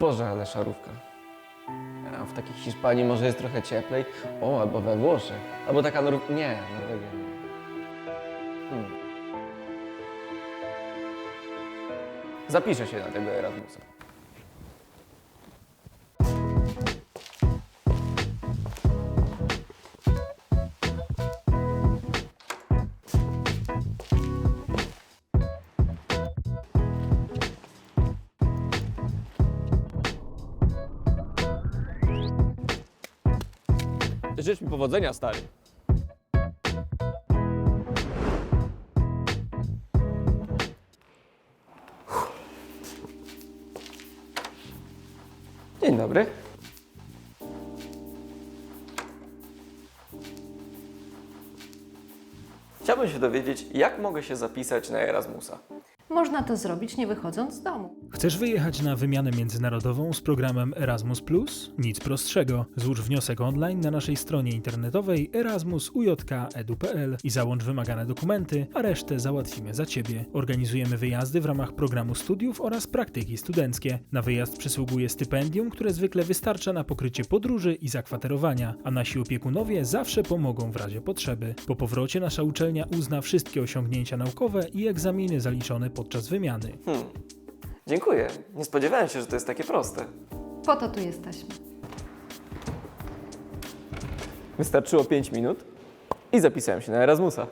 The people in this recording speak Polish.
Boże, ale szarówka. A w takiej Hiszpanii może jest trochę cieplej. O, albo we Włoszech. Albo taka Nor... Nie, Norwegia nie. Hmm. Zapiszę się na tego Erasmusa. Życz mi powodzenia, stary. Dzień dobry. Chciałbym się dowiedzieć, jak mogę się zapisać na Erasmusa. Można to zrobić nie wychodząc z domu. Chcesz wyjechać na wymianę międzynarodową z programem Erasmus? Nic prostszego. Złóż wniosek online na naszej stronie internetowej erasmus.ujk.edu.pl i załącz wymagane dokumenty, a resztę załatwimy za Ciebie. Organizujemy wyjazdy w ramach programu studiów oraz praktyki studenckie. Na wyjazd przysługuje stypendium, które zwykle wystarcza na pokrycie podróży i zakwaterowania, a nasi opiekunowie zawsze pomogą w razie potrzeby. Po powrocie nasza uczelnia uzna wszystkie osiągnięcia naukowe i egzaminy zaliczone podczas wymiany. Hmm. Dziękuję. Nie spodziewałem się, że to jest takie proste. Po to tu jesteśmy. Wystarczyło 5 minut i zapisałem się na Erasmusa.